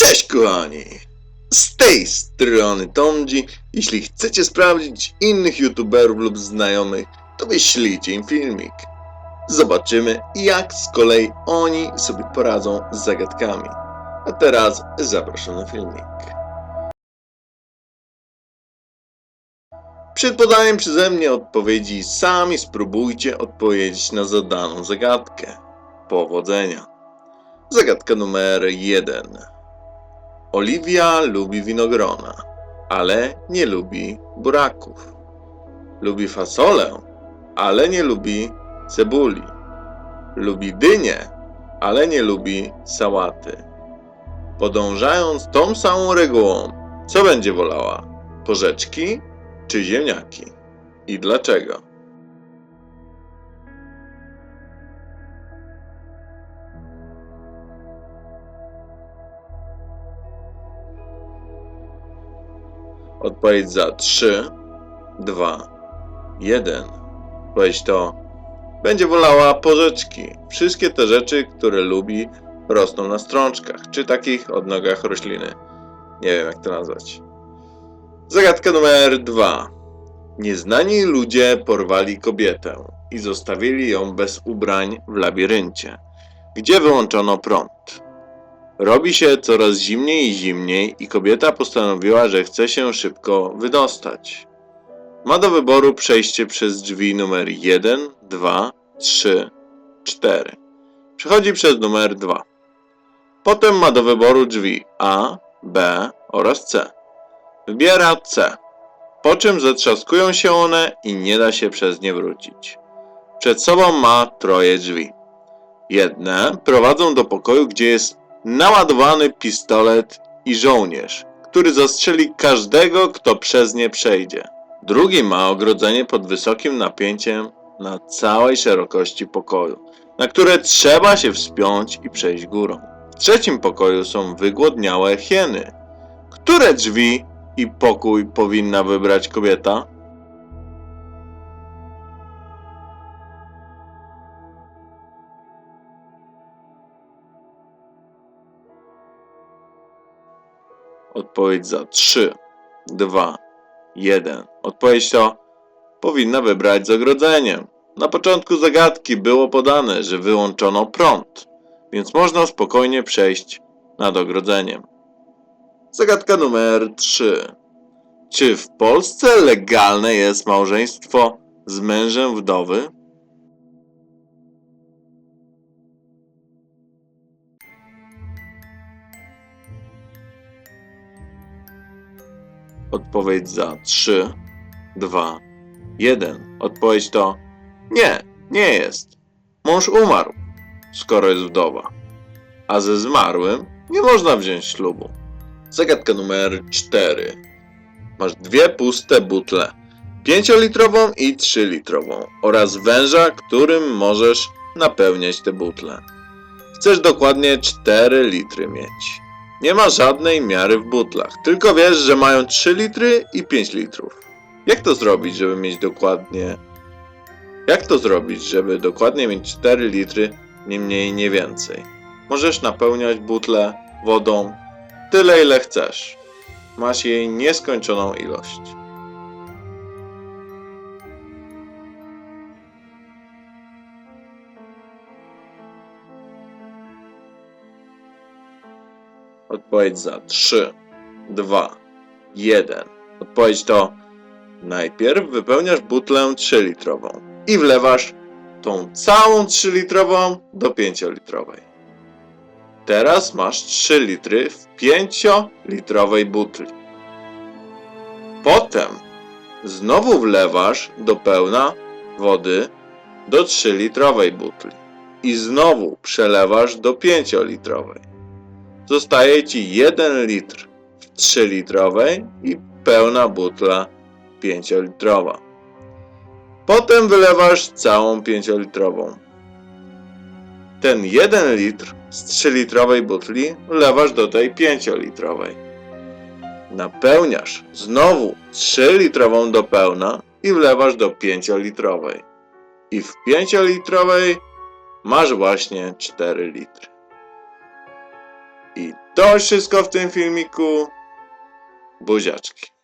Cześć kochani! Z tej strony Tomji. Jeśli chcecie sprawdzić innych youtuberów lub znajomych, to wyślijcie im filmik. Zobaczymy jak z kolei oni sobie poradzą z zagadkami. A teraz zapraszam na filmik. Przed podaniem przeze mnie odpowiedzi sami spróbujcie odpowiedzieć na zadaną zagadkę. Powodzenia. Zagadka numer 1. Oliwia lubi winogrona, ale nie lubi buraków. Lubi fasolę, ale nie lubi cebuli. Lubi dynię, ale nie lubi sałaty. Podążając tą samą regułą, co będzie wolała? Porzeczki czy ziemniaki? I dlaczego? Odpowiedź za 3, 2, 1. Odpowiedź to będzie wolała porzeczki. Wszystkie te rzeczy, które lubi, rosną na strączkach, czy takich odnogach rośliny. Nie wiem, jak to nazwać. Zagadka numer 2. Nieznani ludzie porwali kobietę i zostawili ją bez ubrań w labiryncie, gdzie wyłączono prąd. Robi się coraz zimniej i zimniej i kobieta postanowiła, że chce się szybko wydostać. Ma do wyboru przejście przez drzwi numer 1, 2, 3, 4. Przechodzi przez numer 2. Potem ma do wyboru drzwi A, B oraz C. Wybiera C, po czym zatrzaskują się one i nie da się przez nie wrócić. Przed sobą ma troje drzwi. Jedne prowadzą do pokoju, gdzie jest naładowany pistolet i żołnierz, który zastrzeli każdego, kto przez nie przejdzie. Drugi ma ogrodzenie pod wysokim napięciem na całej szerokości pokoju, na które trzeba się wspiąć i przejść górą. W trzecim pokoju są wygłodniałe hieny. Które drzwi i pokój powinna wybrać kobieta? Odpowiedź za 3, 2, 1. Odpowiedź to powinna wybrać z ogrodzeniem. Na początku zagadki było podane, że wyłączono prąd, więc można spokojnie przejść nad ogrodzeniem. Zagadka numer 3. Czy w Polsce legalne jest małżeństwo z mężem wdowy? Odpowiedź za 3, 2, 1. Odpowiedź to nie, nie jest. Mąż umarł, skoro jest wdowa. A ze zmarłym nie można wziąć ślubu. Zagadka numer 4. Masz dwie puste butle. 5-litrową i 3-litrową oraz węża, którym możesz napełniać te butle. Chcesz dokładnie 4 litry mieć. Nie ma żadnej miary w butlach, tylko wiesz, że mają 3 litry i 5 litrów. Jak to zrobić, żeby mieć dokładnie. Jak to zrobić, żeby dokładnie mieć 4 litry, nie mniej, nie więcej? Możesz napełniać butle wodą tyle, ile chcesz. Masz jej nieskończoną ilość. Odpowiedź za 3, 2, 1. Odpowiedź to najpierw wypełniasz butlę 3-litrową i wlewasz tą całą 3-litrową do 5-litrowej. Teraz masz 3 litry w 5-litrowej butli. Potem znowu wlewasz do pełna wody do 3-litrowej butli i znowu przelewasz do 5-litrowej. Zostaje ci 1 litr w 3-litrowej i pełna butla 5-litrowa. Potem wylewasz całą 5-litrową. Ten 1 litr z 3-litrowej butli wlewasz do tej 5-litrowej. Napełniasz znowu 3-litrową do pełna i wlewasz do 5-litrowej. I w 5-litrowej masz właśnie 4 litry. I To wszystko w tym filmiku. Buziaczki.